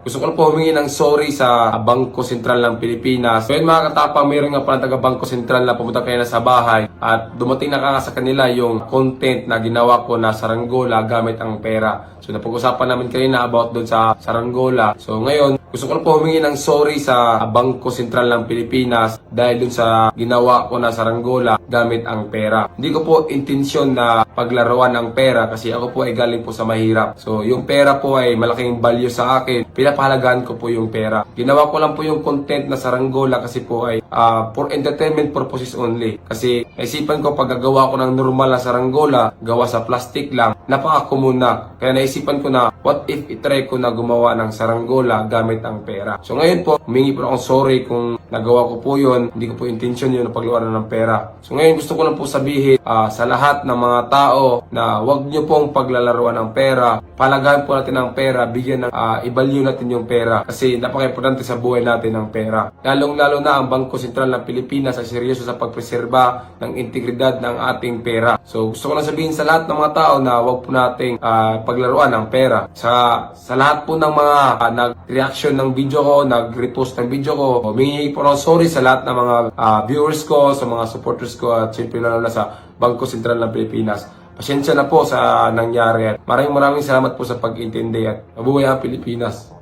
Gusto ko lang po humingi ng sorry sa Bangko Sentral ng Pilipinas. Yun mga katapang, mayroon nga pala taga Bangko Sentral na pumunta kayo na sa bahay at dumating na sa kanila yung content na ginawa ko na saranggola gamit ang pera. So napag-usapan namin kanina about doon sa saranggola. So ngayon, gusto ko lang po humingi ng sorry sa Bangko Sentral ng Pilipinas dahil dun sa ginawa ko na saranggola gamit ang pera. Hindi ko po intensyon na paglaruan ang pera kasi ako po ay galing po sa mahirap. So yung pera po ay malaking value sa akin. Pinapahalagaan ko po yung pera. Ginawa ko lang po yung content na saranggola kasi po ay ah, for entertainment purposes only. Kasi naisipan ko pag gagawa ko ng normal na saranggola, gawa sa plastic lang, napaka-common na. Kaya naisipan ko na, what if itry ko na gumawa ng saranggola gamit ang pera. So ngayon po, humingi po akong sorry kung nagawa ko po yun. Hindi ko po intention yun na pagluwaran ng pera. So ngayon gusto ko lang po sabihin ah, sa lahat ng mga tao na wag nyo pong paglalaruan ng pera. Palagahan po natin ang pera, bigyan ng ah, i-value natin yung pera. Kasi napaka-importante sa buhay natin ang pera. Lalong-lalo na ang Bangko Sentral ng Pilipinas ay seryoso sa pagpreserba ng integridad ng ating pera. So gusto ko lang sabihin sa lahat ng mga tao na wag po nating ah, paglaruan ng pera. Sa sa lahat po ng mga ah, nag-reaction ng video ko, nag-repost ng video ko, humingi po ng sorry sa lahat ng mga ah, viewers ko, sa mga supporters ko at syempre lalo na sa Bangko Sentral ng Pilipinas. Pasensya na po sa nangyari at maraming maraming salamat po sa pag-intindi at mabuhay ang Pilipinas.